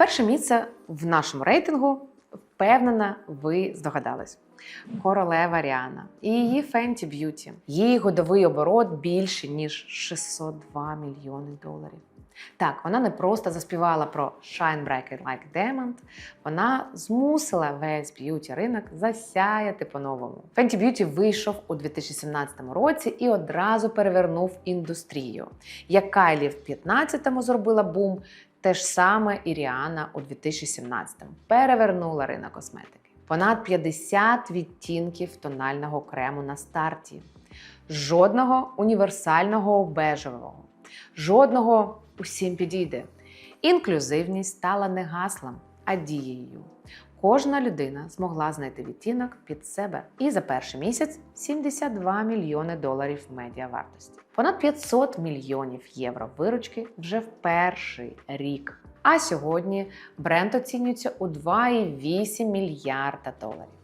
перше місце в нашому рейтингу, впевнена, ви здогадались. Королева Ріана і її Fenty Beauty. Її годовий оборот більше ніж 602 мільйони доларів. Так, вона не просто заспівала про Shine Bright Like Diamond, вона змусила весь б'юті ринок засяяти по-новому. Fenty Beauty вийшов у 2017 році і одразу перевернув індустрію. Як Кайлі в 2015-му зробила бум, те ж саме і Ріана у 2017-му перевернула ринок косметики. Понад 50 відтінків тонального крему на старті, жодного універсального бежевого, жодного усім підійде. Інклюзивність стала не гаслом, а дією. Кожна людина змогла знайти відтінок під себе. І за перший місяць 72 мільйони доларів медіавартості. Понад 500 мільйонів євро виручки вже в перший рік. А сьогодні бренд оцінюється у 2,8 мільярда доларів.